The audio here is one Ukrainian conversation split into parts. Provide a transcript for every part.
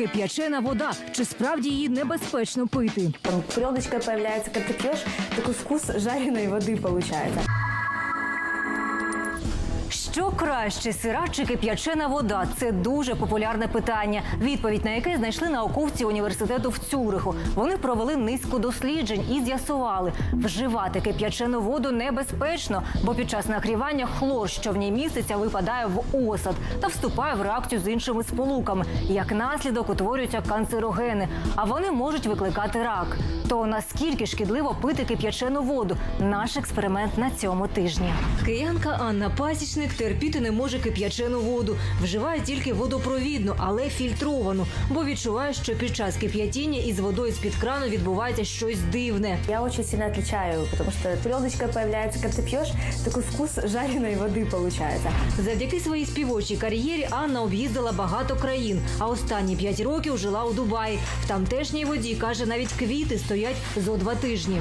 Кип'ячена вода. Чи справді її небезпечно пити? Пленочка появляется, когда ты пьешь, такой вкус жареной воды получается. Що краще, сира чи кип'ячена вода? Це дуже популярне питання. Відповідь на яке знайшли науковці університету в Цюриху. Вони провели низку досліджень і з'ясували, вживати кип'ячену воду небезпечно, бо під час нагрівання хлор, що в ній міститься, випадає в осад та вступає в реакцію з іншими сполуками. Як наслідок утворюються канцерогени, а вони можуть викликати рак. То наскільки шкідливо пити кип'ячену воду? Наш експеримент на цьому тижні. Киянка Анна Пасічник терпіти не може кип'ячену воду. Вживає тільки водопровідну, але фільтровану, бо відчуває, що під час кип'ятіння із водою з-під крану відбувається щось дивне. Я очень сильно отличаю, потому что пленочка появляется, когда ты пьешь, такой вкус жареной воды получается. Завдяки своїй співочій кар'єрі Анна об'їздила багато країн, а останні п'ять років жила у Дубаї. В тамтешній воді каже, навіть квіти стоять зо два тижні.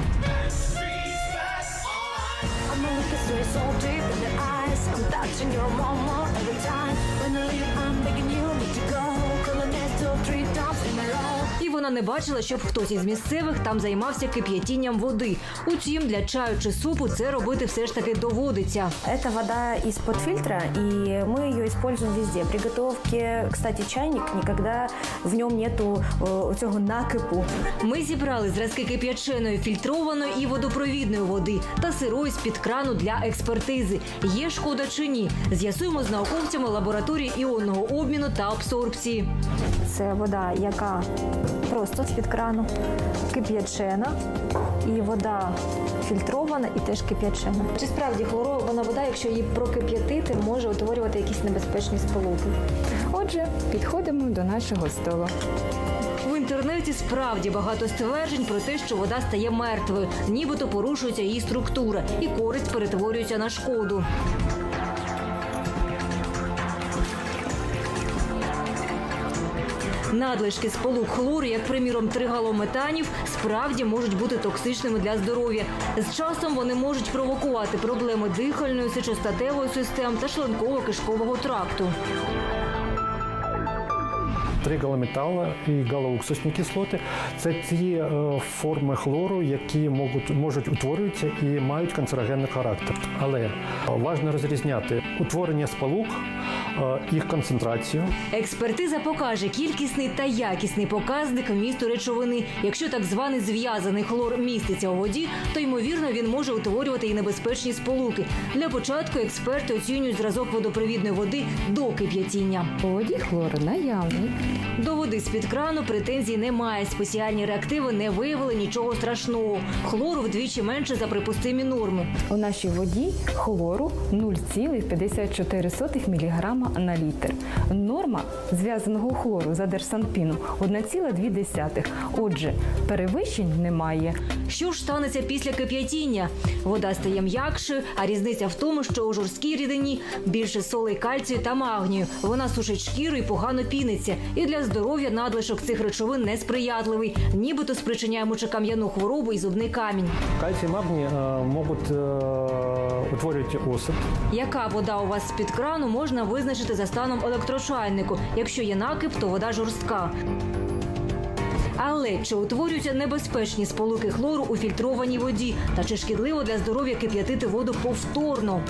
I'm a look so so deep in the I'm touching your mama every time. When I leave, I'm begging you need to go. Calling it two, three times in a row. І вона не бачила, щоб хтось із місцевих там займався кип'ятінням води. Утім, для чаю чи супу це робити все ж таки доводиться. Это вода из-под фильтра, и мы ее используем везде. При готовке, кстати, чайник никогда в нем нету э, цього накипу. Ми зібрали зразки кип'яченої, фільтрованої і водопровідної води та сирої з-під крану для експертизи. Є шкода чи ні? З'ясуємо з науковцями лабораторії іонного обміну та абсорбції. Це вода, яка просто з-під крану, кип'ячена, і вода фільтрована і теж кип'ячена. Чи справді хлорована вода, якщо її прокип'ятити, може утворювати якісь небезпечні сполуки? Отже, підходимо до нашого столу. В інтернеті справді багато стверджень про те, що вода стає мертвою, нібито порушується її структура, і користь перетворюється на шкоду. Надлишки сполук хлору, як приміром тригалометанів, справді можуть бути токсичними для здоров'я. З часом вони можуть провокувати проблеми дихальної, сечостатевої систем та шлунково-кишкового тракту. Тригалометала і галоуксусні кислоти це ті е, форми хлору, які можуть, можуть утворюватися і мають канцерогенний характер. Але важливо розрізняти утворення сполук, е, їх концентрацію. Експертиза покаже кількісний та якісний показник вмісту речовини. Якщо так званий зв'язаний хлор міститься у воді, то ймовірно він може утворювати і небезпечні сполуки. Для початку експерти оцінюють зразок водопровідної води до кип'ятіння. У воді хлор наявний. До води з-під крану претензій немає. Спеціальні реактиви не виявили нічого страшного. Хлору вдвічі менше за припустимі норми. У нашій воді хлору 0,54 мг на літр. Норма зв'язаного хлору за Держсанпіну 1,2. Отже, перевищень немає. Що ж станеться після кип'ятіння? Вода стає м'якшою, а різниця в тому, що у жорсткій рідині більше солей кальцію та магнію. Вона сушить шкіру і погано піниться. І для здоров'я надлишок цих речовин несприятливий, нібито спричиняє мочекам'яну хворобу і зубний камінь. Кальцій магній е, можуть е, утворювати осад. Яка вода у вас з-під крану можна визначити за станом електрошайнику. Якщо є накип, то вода жорстка. Але чи утворюються небезпечні сполуки хлору у фільтрованій воді? Та чи шкідливо для здоров'я кип'ятити воду повторно?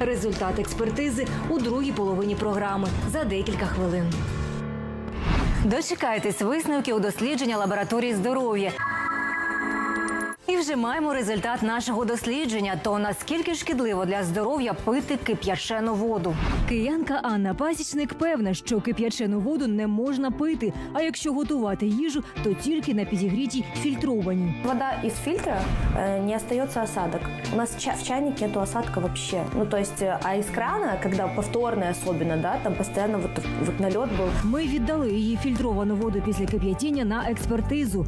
Результат експертизи у другій половині програми за декілька хвилин. Дочекайтесь висновки у дослідження лабораторії здоров'я. І вже маємо результат нашого дослідження. То наскільки шкідливо для здоров'я пити кип'ячену воду? Киянка Анна Пасічник певна, що кип'ячену воду не можна пити. А якщо готувати їжу, то тільки на підігрітій фільтрованій. Вода из фильтра э, не остается осадок. У нас ча- в чайнике нету осадка вообще. Ну, то есть, э, а из крана, когда повторный особенно, да, там постоянно вот, вот налет был, Ми віддали її фільтровану воду після кип'ятіння на експертизу.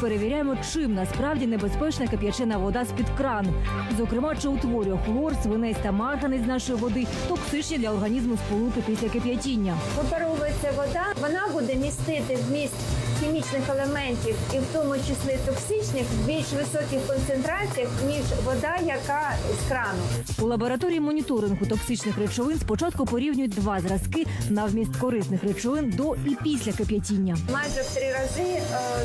Перевіряємо, чим насправді небезпечна кип'ячена вода з-під крану. Зокрема, чи утворює хлор, свинець та марганець з нашої води токсичні для організму сполуки після кип'ятіння. випаровується вода, вона буде містити вміст хімічних елементів, і в тому числі токсичних, в більш високих концентраціях, ніж вода, яка з крану. У лабораторії моніторингу токсичних речовин спочатку порівнюють два зразки на вміст корисних речовин до і після кип'ятіння. Майже в три рази е,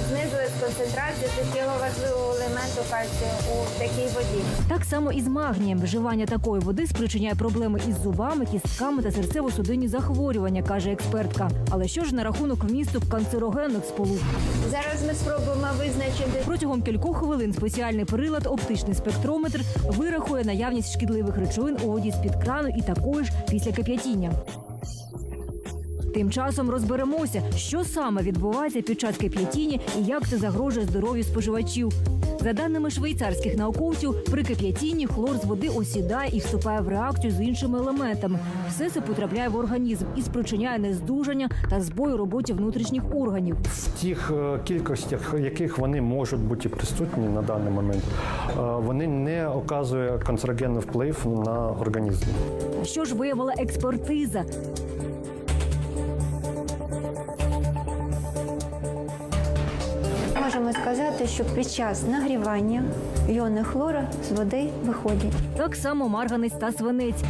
знизилась концентрація життєво важливого елементу кальцію у такій воді. Так само і з магнієм. Вживання такої води спричиняє проблеми із зубами, кістками та серцево-судинні захворювання, каже експертка. Але що ж на рахунок вмісту канцерогенних Зараз ми спробуємо визначити Протягом кількох хвилин спеціальний прилад, оптичний спектрометр, вирахує наявність шкідливих речовин у воді з-під крану і також після кип'ятіння. Тим часом розберемося, що саме відбувається під час кип'ятіння і як це загрожує здоров'ю споживачів. За даними швейцарських науковців, при кип'ятінні хлор з води осідає і вступає в реакцію з іншими елементами. Все це потрапляє в організм і спричиняє нездужання та збой у роботі внутрішніх органів. В тих е, кількостях, яких вони можуть бути присутні на даний момент, е, вони не оказують канцерогенний вплив на організм. Що ж виявила експертиза? Можемо сказати, що під час нагрівання іони хлору з води виходять. Так само марганець та свинець.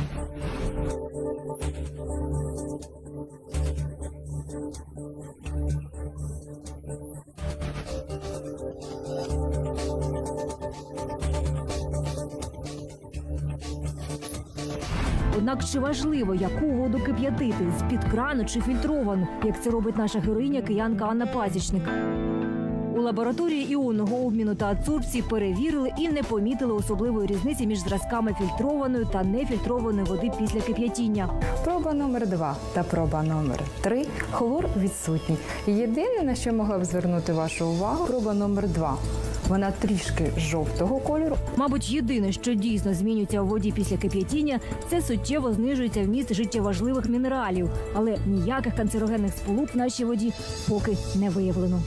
Однак чи важливо, яку воду кип'ятити з під крану чи фільтровану, як це робить наша героїня киянка Анна Пасічник? Лабораторії іонного обміну та адсорбції перевірили і не помітили особливої різниці між зразками фільтрованої та нефільтрованої води після кип'ятіння. Проба номер 2 та проба номер 3 хлор відсутній. Єдине, на що могла б звернути вашу увагу, проба номер 2 Вона трішки жовтого кольору, Мабуть, єдине, що дійсно змінюється у воді після кип'ятіння, це суттєво знижується вміст життєважливих мінералів, але ніяких канцерогенних сполук в нашій воді поки не виявлено.